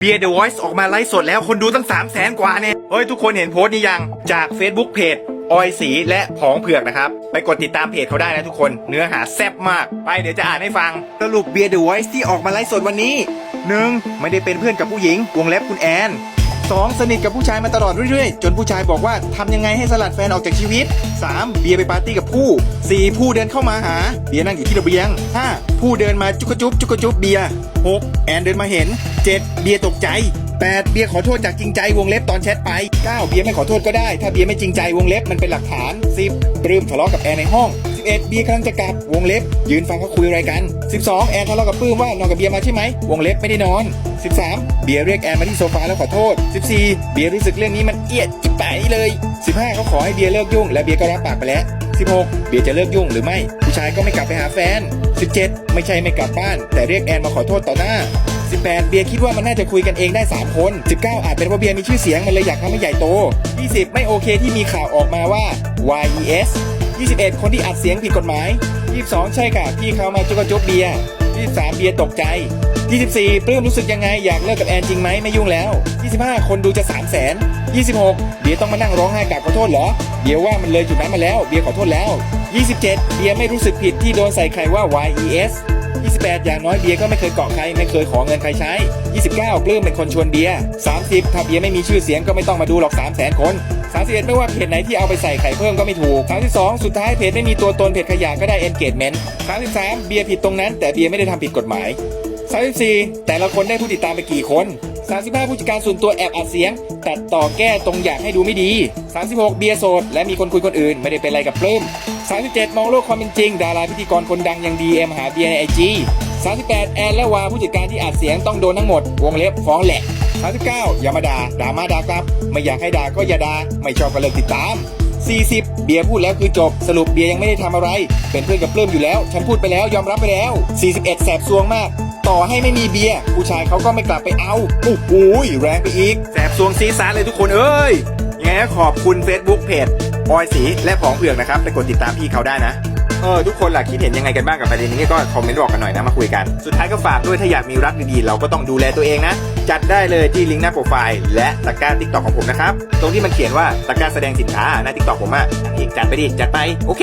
เบียร์เดอะวอยซ์ออกมาไลฟ์สดแล้วคนดูตั้ง3 0 0แสนกว่าเนี่ย เฮ้ย ทุกคนเห็นโพสต์นี้ยัง จาก Facebook เพจออยสีและผองเผือกนะครับ ไปกดติดตามเพจเขาได้นะทุกคนเนื้อหาแซ่บมาก ไปเดี๋ยวจะอ่านให้ฟัง สรุปเบียร์เดอะวอยซ์ที่ออกมาไลฟ์สดวันนี้ 1. ไม่ได้เป็นเพื่อนกับผู้หญิงวงเล็บคุณแอน 2. สนิทกับผู้ชายมาตลอดเรื่อยๆ จนผู้ชายบอกว่าทำยังไงให้สลัดแฟนออกจากชีวิต 3. เบียร์ไปปาร์ตี้กับผู้ 4. ผู้เดินเข้ามาหา เบียร์นั่งอยู่ที่ระเบียง 5. ผู้เดินมาจุกจุบจุกจุบเบียร์ 6. แอนเดินมาเห็น 7. เบียร์ตกใจ 8. เบียร์ขอโทษจากจริงใจวงเล็บตอนแชทไป 9. เบียร์ไม่ขอโทษก็ได้ ถ้าเบียร์ไม่จริงใจวงเล็บมันเป็นหลักฐาน 10. ปลื้มทะเลาะกับแอนในห้อง 11เบียร์กำลังจะกลับวงเล็บ ยืนฟังเขาคุยอะไรกัน 12 แอนทะเลาะกับปื้มว่านอนกับเบียร์มาใช่ไหมวงเล็บไม่ได้นอน 13 เบียร์เรียกแอนมาที่โซฟาแล้วขอโทษ 14 เบียร์รู้สึกเรื่องนี้มันเอียดจิบไปเลย 15 เขาขอให้เบียร์เลิกยุ่ง และเบียร์ก็รับปากไปแล้ว 16 เบียร์จะเลิกยุ่งหรือไม่ผู้ชายก็ไม่กลับไปหาแฟน 17 ไม่ใช่ไม่กลับบ้าน แต่เรียกแอนมาขอโทษต่อหน้า18 เบียร์คิดว่ามันน่าจะคุยกันเองได้ 3 คน 19 อาจเป็นว่าะเบียร์มีชื่อเสียงมันเลยอยากทำให้ใหญ่โต 20 ไม่โอเคที่มีข่าวออกมาว่า YES 21 คนที่อัดเสียงผิดกฎหมาย 22 ใช่ค่ะ พี่เขามาจุกจุกเบียร์23 เบียร์ตกใจ 24 ปลื้มรู้สึกยังไง อยากเลิกกับแอนจริงไหมไม่ยุ่งแล้ว 25 คนดูจะ 3 0 0 0 0 0 26 เบียร์ต้องมานั่งร้องไห้กราบขอโทษเหรอ เบียร์ว่ามันเลยจุดนั้นมาแล้ว เบียร์ขอโทษแล้ว 27 เบียร์ไม่รู้สึกผิดที่โดนใส่ใครว่า YES 28 อย่างน้อยเบียร์ก็ไม่เคยเกาะใครไม่เคยขอเงินใครใช้ 29 ปลื้มเป็นคนชวนเบียร์ 30 ถ้าเบียร์ไม่มีชื่อเสียงก็ไม่ต้องมาดูหรอก 3 0 0 0 0 0 คน 31 ไม่ว่าเพจไหนที่เอาไปใส่ไข่เพิ่มก็ไม่ถูก 32 สุดท้ายเพจไม่มีตัวตนเพจขยะก็ได้ engagement 33 เบียร์ผิดตรงนั้น แต่เบียร์ไม่ได้ทำผิดกฎหมาย 34 แต่ละคนได้ผู้ติดตามไปกี่คน 35 ผู้จัดการส่วนตัวแอบอัดเสียง ตัดต่อแก้ตรงอยากให้ดูไม่ดี 36 เบียร์โสด และมีคนคุยคนอื่น ไม่ได้เป็นอะไรกับปลื้ม37 มองโลกความเป็นจริง ดาราพิธีกรคนดังยัง DM หาเบียร์ในไอจี38 แอนและวาผู้จัดการที่อัดเสียงต้องโดนทั้งหมด วงเล็บฟ้องแหละ39อย่ามาด่าด่ามาด่ากลับ ไม่อยากให้ด่าก็อย่าด่าไม่ชอบก็เลิกติดตาม 40 เบียร์พูดแล้วคือจบ สรุปเบียร์ยังไม่ได้ทำอะไร เป็นเพื่อนกับปลื้มอยู่แล้ว ฉันพูดไปแล้วยอมรับไปแล้ว 41 แสบซวงมาก ต่อให้ไม่มีเบียร์ผู้ชายเขาก็ไม่กลับไปเอาโอ้โหแรงไปอีกแสบซวงซีซาเลยทุกคนเอ้ยยังไงก็ขอบคุณ Facebook เพจออยสีและผองเผือกนะครับไปกดติดตามพี่เขาได้นะเออทุกคนล่ะคิดเห็นยังไงกันบ้างกับประเด็นนี้ก็คอมเมนต์บอกกันหน่อยนะมาคุยกัน สุดท้ายก็ฝากด้วยถ้าอยากมีรักดีๆ เราก็ต้องดูแลตัวเองนะ จัดได้เลยที่ลิงก์หน้าโปรไฟล์และตะกร้าทิกตอกของผมนะครับ ตรงที่มันเขียนว่าตะกร้าแสดงสินค้าหน้าทิกตอกผมอะอีกจัดไปดิ จัดไป โอเค